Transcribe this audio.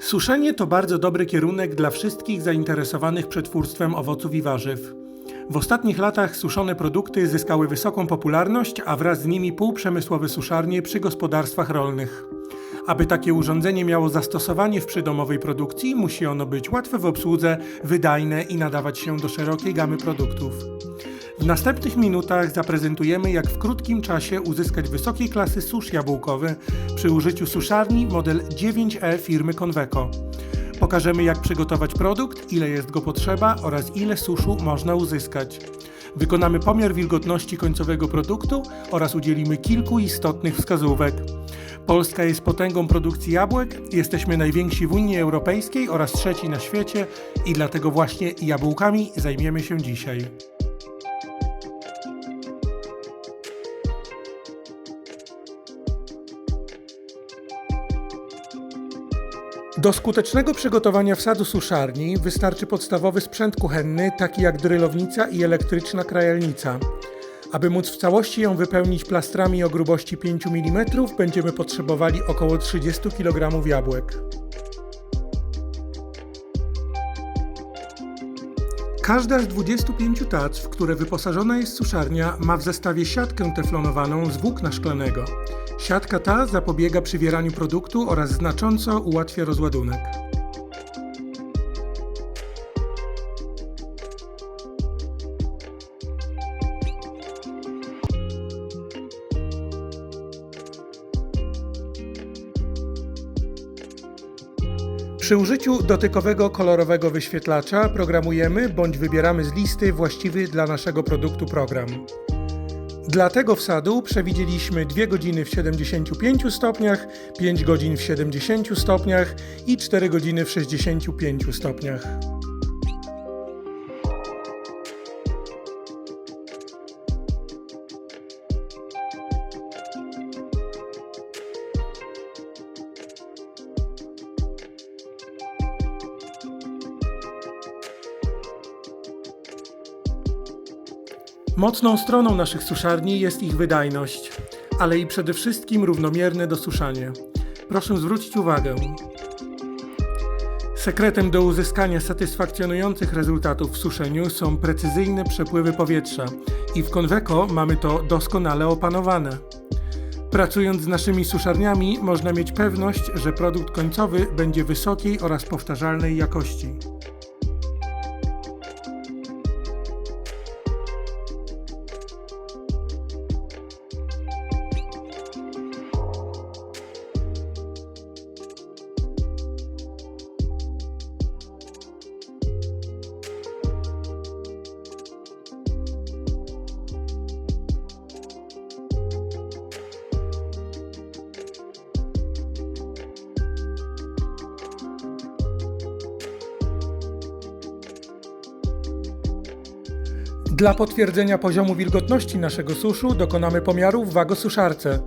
Suszenie to bardzo dobry kierunek dla wszystkich zainteresowanych przetwórstwem owoców i warzyw. W ostatnich latach suszone produkty zyskały wysoką popularność, a wraz z nimi półprzemysłowe suszarnie przy gospodarstwach rolnych. Aby takie urządzenie miało zastosowanie w przydomowej produkcji, musi ono być łatwe w obsłudze, wydajne i nadawać się do szerokiej gamy produktów. W następnych minutach zaprezentujemy, jak w krótkim czasie uzyskać wysokiej klasy susz jabłkowy przy użyciu suszarni model 9E firmy Conveco. Pokażemy, jak przygotować produkt, ile jest go potrzeba oraz ile suszu można uzyskać. Wykonamy pomiar wilgotności końcowego produktu oraz udzielimy kilku istotnych wskazówek. Polska jest potęgą produkcji jabłek, jesteśmy najwięksi w Unii Europejskiej oraz trzeci na świecie i dlatego właśnie jabłkami zajmiemy się dzisiaj. Do skutecznego przygotowania wsadu suszarni wystarczy podstawowy sprzęt kuchenny, taki jak drylownica i elektryczna krajalnica. Aby móc w całości ją wypełnić plastrami o grubości 5 mm, będziemy potrzebowali około 30 kg jabłek. Każda z 25 tac, w które wyposażona jest suszarnia, ma w zestawie siatkę teflonowaną z włókna szklanego. Siatka ta zapobiega przywieraniu produktu oraz znacząco ułatwia rozładunek. Przy użyciu dotykowego kolorowego wyświetlacza programujemy bądź wybieramy z listy właściwy dla naszego produktu program. Dla tego wsadu przewidzieliśmy 2 godziny w 75 stopniach, 5 godzin w 70 stopniach i 4 godziny w 65 stopniach. Mocną stroną naszych suszarni jest ich wydajność, ale i przede wszystkim równomierne dosłuszanie. Proszę zwrócić uwagę. Sekretem do uzyskania satysfakcjonujących rezultatów w suszeniu są precyzyjne przepływy powietrza i w Conveco mamy to doskonale opanowane. Pracując z naszymi suszarniami można mieć pewność, że produkt końcowy będzie wysokiej oraz powtarzalnej jakości. Dla potwierdzenia poziomu wilgotności naszego suszu dokonamy pomiaru w wagosuszarce.